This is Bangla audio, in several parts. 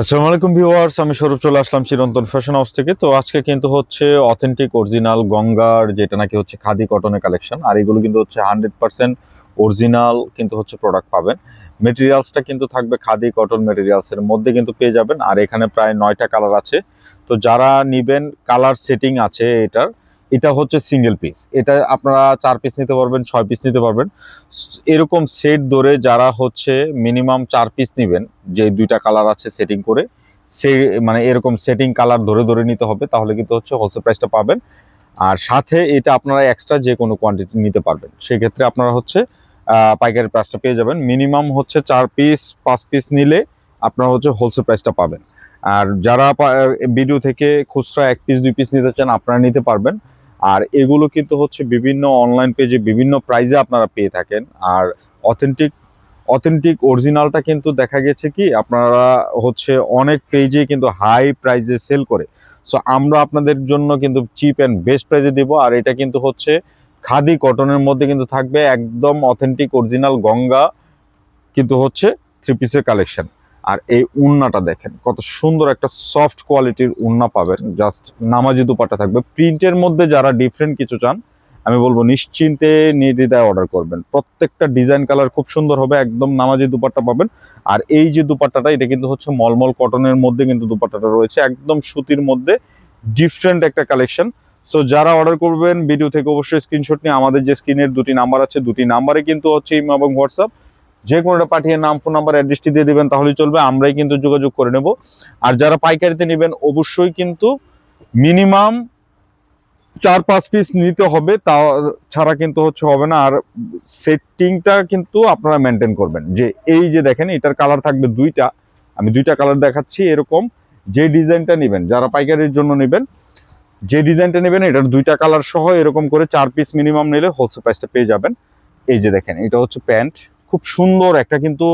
আসসালামু আলাইকুম ভিউয়ার্স, আমি স্বরূপ চলে আসলাম চিরন্তন ফ্যাশন হাউস থেকে। তো আজকে কিন্তু হচ্ছে অথেন্টিক অরিজিনাল গঙ্গার যেটা নাকি হচ্ছে খাদি কটনের কালেকশন আর এগুলো কিন্তু হচ্ছে হান্ড্রেড পার্সেন্ট অরিজিনাল কিন্তু হচ্ছে প্রোডাক্ট পাবেন। মেটেরিয়ালসটা কিন্তু থাকবে খাদি কটন মেটেরিয়ালসের মধ্যে কিন্তু পেয়ে যাবেন, আর এখানে প্রায় নয়টা কালার আছে। তো যারা নিবেন কালার সেটিং আছে এটার এটা হচ্ছে সিঙ্গেল পিস এটা আপনারা চার পিস নিতে পারবেন, ছয় পিস নিতে পারবেন। এরকম সেট ধরে যারা হচ্ছে মিনিমাম চার পিস নেবেন, যে দুইটা কালার আছে সেটিং করে, সে মানে এরকম সেটিং কালার ধরে ধরে নিতে হবে, তাহলে কিন্তু হচ্ছে হোলসেল প্রাইসটা পাবেন। আর সাথে এটা আপনারা এক্সট্রা যে কোনো কোয়ান্টিটি নিতে পারবেন। সেক্ষেত্রে আপনারা হচ্ছে পাইকারি প্রাইসটা পেয়ে যাবেন। মিনিমাম হচ্ছে চার পিস পাঁচ পিস নিলে আপনারা হচ্ছে হোলসেল প্রাইসটা পাবেন। আর যারা ভিডিও থেকে খুচরা এক পিস দুই পিস নিতে চান, আপনারা নিতে পারবেন। আর এগুলো কিন্তু হচ্ছে বিভিন্ন অনলাইন পেজে বিভিন্ন প্রাইজে আপনারা পেয়ে থাকেন। আর অথেন্টিক অথেন্টিক অরিজিনালটা কিন্তু দেখা গেছে কি, আপনারা হচ্ছে অনেক পেজে কিন্তু হাই প্রাইজে সেল করে। সো আমরা আপনাদের জন্য কিন্তু চিপ অ্যান্ড বেস্ট প্রাইজে দিব। আর এটা কিন্তু হচ্ছে খাদি কটনের মধ্যে কিন্তু থাকবে একদম অথেন্টিক অরিজিনাল গঙ্গা কিন্তু হচ্ছে থ্রি পিসের কালেকশন আর এই উন্নাটা দেখেন, কত সুন্দর একটা সফট কোয়ালিটির উন্না পাবেন। জাস্ট নামাজি দুপাটা থাকবে। প্রিন্টের মধ্যে যারা ডিফারেন্ট কিছু চান, আমি বলব নিশ্চিন্তে নির্দ্বিধায় অর্ডার করবেন। প্রত্যেকটা ডিজাইন কালার খুব সুন্দর হবে, একদম নামাজি দুপাট্টা পাবেন। আর এই যে দুপাট্টাটা, এটা কিন্তু হচ্ছে মলমল কটনের মধ্যে কিন্তু দুপাট্টাটা রয়েছে। একদম সুতির মধ্যে ডিফারেন্ট একটা কালেকশন সো যারা অর্ডার করবেন ভিডিও থেকে অবশ্যই স্ক্রিনশট নিয়ে আমাদের যে স্ক্রিনের দুটি নাম্বার আছে, দুটি নাম্বারে কিন্তু হচ্ছে ইমো এবং হোয়াটসঅ্যাপ যে কোনোটা পাঠিয়ে নাম ফোন নাম্বার অ্যাড্রেসটি দিয়ে দেবেন, তাহলেই চলবে। আমরাই কিন্তু যোগাযোগ করে নেব। আর যারা পাইকারিতে নেবেন, অবশ্যই কিন্তু মিনিমাম চার, পাঁচ পিস নিতে হবে। তা ছাড়া কিন্তু হচ্ছে হবে না। আর সেটিংটা কিন্তু আপনারা মেনটেন করবেন। যে এই যে দেখেন, এটার কালার থাকবে দুইটা। আমি দুইটা কালার দেখাচ্ছি এরকম। যে ডিজাইনটা নেবেন, যারা পাইকারির জন্য নেবেন, যে ডিজাইনটা নেবেন, এটার দুইটা কালার সহ এরকম করে চার পিস মিনিমাম নিলে হোলসেল প্রাইসটা পেয়ে যাবেন। এই যে দেখেন, এটা হচ্ছে প্যান্ট। খুব সুন্দর একটা কিন্তু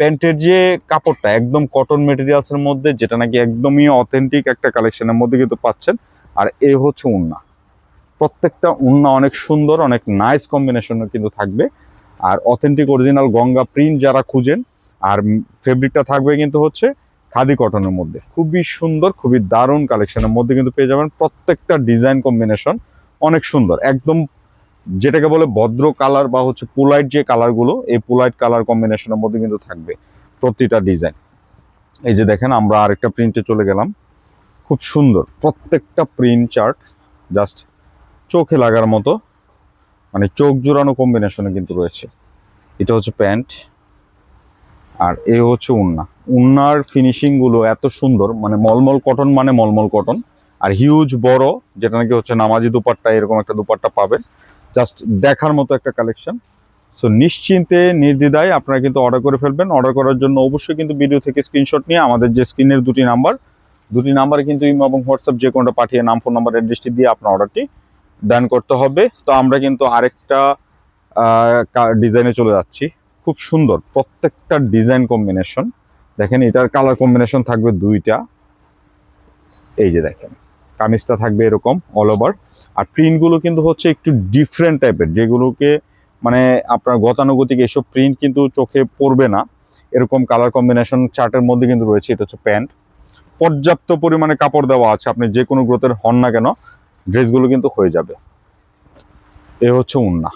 প্যান্টের যে কাপড়টা, একদম কটন মেটেরিয়ালসের মধ্যে, যেটা নাকি একদমই অথেন্টিক একটা কালেকশনের মধ্যে কিন্তু পাচ্ছেন। আর এ হচ্ছে উন্না। প্রত্যেকটা উন্না অনেক সুন্দর, অনেক নাইস কম্বিনেশনের কিন্তু থাকবে। আর অথেন্টিক অরিজিনাল গঙ্গা প্রিন্ট যারা খুঁজেন, আর ফেব্রিকটা থাকবে কিন্তু হচ্ছে খাদি কটনের মধ্যে। খুবই সুন্দর, খুবই দারুণ কালেকশনের মধ্যে কিন্তু পেয়ে যাবেন। প্রত্যেকটা ডিজাইন কম্বিনেশন অনেক সুন্দর, একদম যেটাকে বলে ভদ্র কালার বা হচ্ছে পোলাইট যে কালারগুলো এই পোলাইট কালার কম্বিনেশনের মধ্যে কিন্তু থাকবে প্রতিটা ডিজাইন এই যে দেখেন, আমরা আরেকটা প্রিন্টে চলে গেলাম। খুব সুন্দর, প্রত্যেকটা প্রিন্ট চার্ট জাস্ট চোখে লাগার মতো মানে চোখ জোড়ানো কম্বিনেশনে কিন্তু রয়েছে। এটা হচ্ছে প্যান্ট, আর এ হচ্ছে উন্না। উন্নার ফিনিশিংগুলো এত সুন্দর মানে মলমল কটন মানে মলমল কটন আর হিউজ বড়, যেটা নাকি হচ্ছে নামাজি দুপাট্টা, এরকম একটা দুপাট্টা পাবেন। জাস্ট দেখার মতো একটা কালেকশন। সো নিশ্চিন্তে, নির্দ্বিধায় আপনারা কিন্তু অর্ডার করে ফেলবেন। অর্ডার করার জন্য অবশ্যই কিন্তু ভিডিও থেকে স্ক্রিনশট নিয়ে আমাদের যে স্ক্রিনের দুটি নাম্বার দুটি নাম্বারে কিন্তু ইমো এবং হোয়াটসঅ্যাপ যে কোনোটা পাঠিয়ে নাম ফোন নাম্বার অ্যাড্রেসটি দিয়ে আপনার অর্ডারটি ডান করতে হবে। তো আমরা কিন্তু আরেকটা ডিজাইনে চলে যাচ্ছি। খুব সুন্দর প্রত্যেকটা ডিজাইন কম্বিনেশন দেখেন এটার কালার কম্বিনেশন থাকবে দুইটা। এই যে দেখেন। কামিজটা থাকবে এরকম অল ওভার আর প্রিন্টগুলো কিন্তু হচ্ছে একটু ডিফারেন্ট টাইপের যেগুলোকে মানে আপনার গতানুগতিক এসব প্রিন্ট কিন্তু চোখে পড়বে না। এরকম কালার কম্বিনেশন চার্টের মধ্যে কিন্তু রয়েছে, এটা হচ্ছে প্যান্ট পর্যাপ্ত পরিমাণে কাপড় দেওয়া আছে, আপনি যে কোনো গ্রোথের হন না কেন ড্রেসগুলো কিন্তু হয়ে যাবে। এ হচ্ছে উন্না।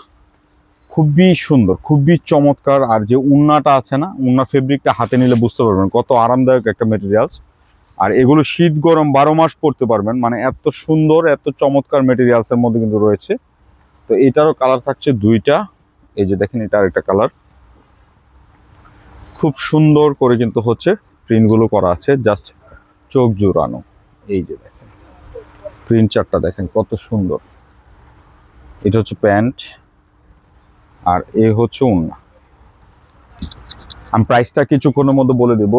খুবই সুন্দর, খুবই চমৎকার। আর যে উন্নাটা আছে না, উন্না ফেব্রিকটা হাতে নিলে বুঝতে পারবেন, কত আরামদায়ক একটা মেটেরিয়ালস আর এগুলো শীত গরম বারো মাস পরতে পারবেন। মানে এত সুন্দর, এত চমৎকার মেটেরিয়ালসের মধ্যে কিন্তু রয়েছে। তো এটারও কালার থাকছে দুইটা। এই যে দেখেন, এটা আরেকটা কালার খুব সুন্দর করে কিন্তু হচ্ছে প্রিন্টগুলো করা আছে জাস্ট চোখ জোড়ানো। এই যে দেখেন প্রিন্ট চারটা দেখেন, কত সুন্দর। এটা হচ্ছে প্যান্ট, আর এ হচ্ছে উন্না আমি প্রাইসটা কিছুক্ষণের মধ্যে বলে দেব।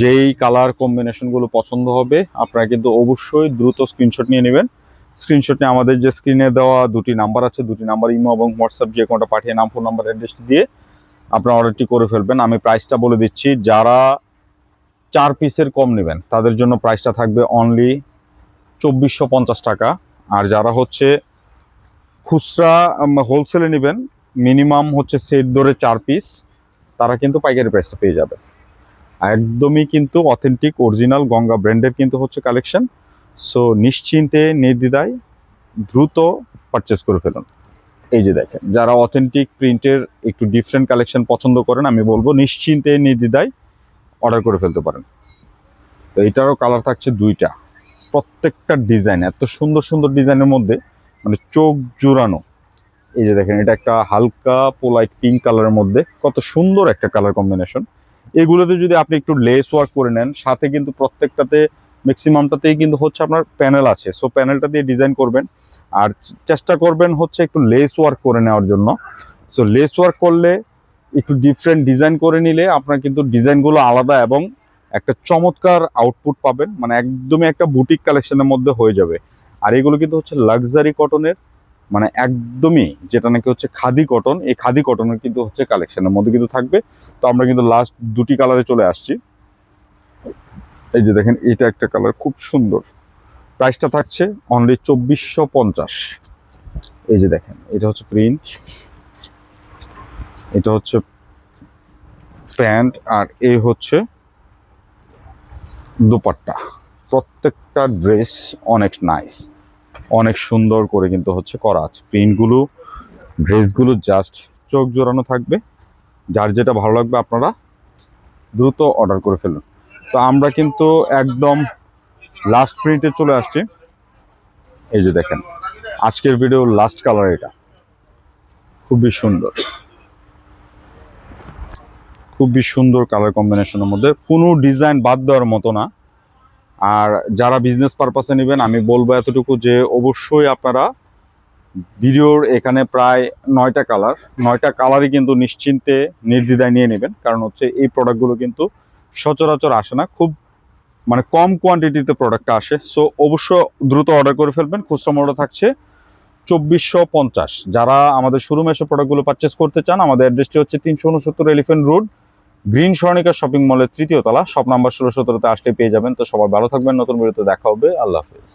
যেই কালার কম্বিনেশনগুলো পছন্দ হবে, আপনারা কিন্তু অবশ্যই দ্রুত স্ক্রিনশট নিয়ে নেবেন। স্ক্রিনশট নিয়ে আমাদের যে স্ক্রিনে দেওয়া দুটি নাম্বার আছে, দুটি নাম্বার ইমো এবং হোয়াটসঅ্যাপ যে কোনোটা পাঠিয়ে নাম ফোন নাম্বার অ্যাড্রেস দিয়ে আপনারা অর্ডারটি করে ফেলবেন। আমি প্রাইসটা বলে দিচ্ছি, যারা চার পিসের কম নেবেন, তাদের জন্য প্রাইসটা থাকবে অনলি চব্বিশশো পঞ্চাশ টাকা। আর যারা হচ্ছে খুচরা হোলসেলে নেবেন মিনিমাম হচ্ছে সেট ধরে চার পিস তারা কিন্তু পাইকারি প্রাইসটা পেয়ে যাবে। একদমই কিন্তু অথেন্টিক অরিজিনাল গঙ্গা ব্র্যান্ডের কিন্তু হচ্ছে কালেকশন সো নিশ্চিন্তে, নির্দ্বিধায় দ্রুত পারচেস করে ফেলুন। এই যে দেখেন, যারা অথেন্টিক প্রিন্টের একটু ডিফারেন্ট কালেকশন পছন্দ করেন, আমি বলব নিশ্চিন্তে, নির্দ্বিধায় অর্ডার করে ফেলতে পারেন। তো এটারও কালার থাকছে দুইটা। প্রত্যেকটা ডিজাইন এত সুন্দর সুন্দর ডিজাইনের মধ্যে মানে চোখ জোড়ানো এই যে দেখেন, এটা একটা হালকা পোলাইট পিঙ্ক কালারের মধ্যে কত সুন্দর একটা কালার কম্বিনেশন এগুলোতে যদি আপনি একটু লেস ওয়ার্ক করে নেন, সাথে কিন্তু প্রত্যেকটাতে ম্যাক্সিমামটাতেই কিন্তু হচ্ছে আপনার প্যানেল আছে। সো প্যানেলটা দিয়ে ডিজাইন করবেন। আর চেষ্টা করবেন হচ্ছে একটু লেস ওয়ার্ক করে নেওয়ার জন্য। সো লেস ওয়ার্ক করলে একটু ডিফারেন্ট ডিজাইন করে নিলে আপনার কিন্তু ডিজাইনগুলো আলাদা এবং একটা চমৎকার আউটপুট পাবেন। মানে একদমই একটা বুটিক কালেকশনের মধ্যে হয়ে যাবে। আর এগুলো কিন্তু হচ্ছে লাক্সারি কটনের মানে একদমই যেটা নাকি হচ্ছে খাদি কটন এই খাদি কটনের কিন্তু হচ্ছে কালেকশনের মধ্যে কিন্তু থাকবে। তো আমরা কিন্তু লাস্ট দুটি কালারে চলে আসছি। এই যে দেখেন, এটা একটা কালার খুব সুন্দর। প্রাইসটা থাকছে অনলি চব্বিশশো পঞ্চাশ। এই যে দেখেন, এটা হচ্ছে প্রিন্ট এটা হচ্ছে প্যান্ট, আর এই হচ্ছে দোপাট্টা। প্রত্যেকটা ড্রেস অনেক নাইস অনেক সুন্দর করে কিন্তু হচ্ছে করা আছে। প্রিন্টগুলো ড্রেসগুলো জাস্ট চোখ জোড়ানো থাকবে। যার যেটা ভালো লাগবে আপনারা দ্রুত অর্ডার করে ফেলুন। তো আমরা কিন্তু একদম লাস্ট প্রিন্টে চলে আসছি। এই যে দেখেন, আজকের ভিডিও লাস্ট কালার এটা। খুবই সুন্দর। খুবই সুন্দর কালার কম্বিনেশনের মধ্যে। কোনো ডিজাইন বাদ দেওয়ার মতো না। আর যারা বিজনেস পারপাসে নেবেন, আমি বলব এতটুকু যে অবশ্যই আপনারা ভিডিওর এখানে প্রায় নয়টা কালার নয়টা কালারই কিন্তু নিশ্চিন্তে নির্দ্বিধায় নিয়ে নেবেন। কারণ হচ্ছে এই প্রোডাক্টগুলো কিন্তু সচরাচর আসে না, খুব মানে কম কোয়ান্টিটিতে প্রোডাক্টটা আসে। সো অবশ্য দ্রুত অর্ডার করে ফেলবেন। খুচরা মূল্য থাকছে চব্বিশশো পঞ্চাশ। যারা আমাদের শোরুমে এসে প্রোডাক্টগুলো পারচেস করতে চান, আমাদের অ্যাড্রেসটি হচ্ছে তিনশো উনসত্তর elephant road green Swarnika shopping মলের তৃতীয় তলা, শপ নাম্বার ষোলো সতেরোতে আসলে পেয়ে যাবেন। তো সবাই ভালো থাকবেন, নতুন ভিডিওতে দেখা হবে। আল্লাহ হাফিজ।